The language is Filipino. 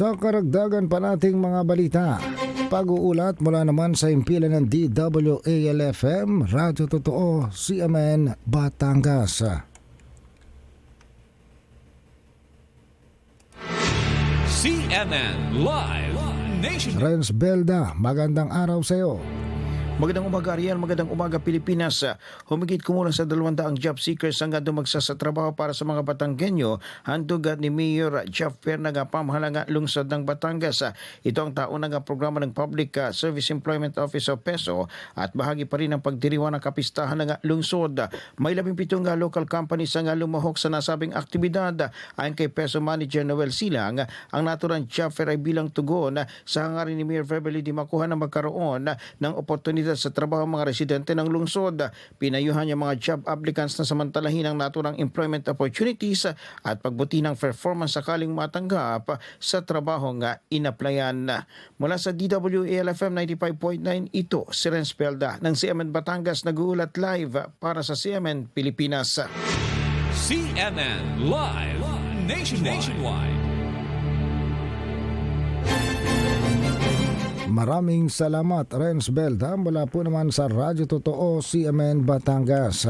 Sa karagdagan pa nating mga balita, pag-uulat mula naman sa impilan ng DWALFM, Radyo Totoo, CMN, Batangas. CNN Live Nation. Renz Belda, magandang araw sa iyo. Magandang umaga Ariel, magandang umaga Pilipinas. Humigit kumulang sa 200 job seekers ang gado magsasatrabaho para sa mga Batanggenyo. Handog ni Mayor Jeff Perna nga pamahalang lungsod ng Batangas. Ito ang taon nga programa ng Public uh, Service Employment Office of PESO at bahagi pa rin ng pagdiriwang ng kapistahan ng lungsod. May 17 nga local companies ang lumahok sa nasabing aktibidad. Ayon kay PESO Manager Noel Silang, ang naturang job fair ay bilang tugon sa hangarin ni Mayor Beverly Di Makuha na magkaroon ng oportunidad sa trabaho ng mga residente ng lungsod. Pinayuhan niya mga job applicants na samantalahin ang naturang employment opportunities at pagbuti ng performance sakaling matanggap sa trabaho nga inaplayan. Mula sa DWALFM 95.9, ito si Renz Pelda ng CMN Batangas nag-uulat live para sa CMN Pilipinas. CNN Live Nationwide. Nationwide. Maraming salamat Renz Belda mula po naman sa Radyo Totoo, CMN, Batangas.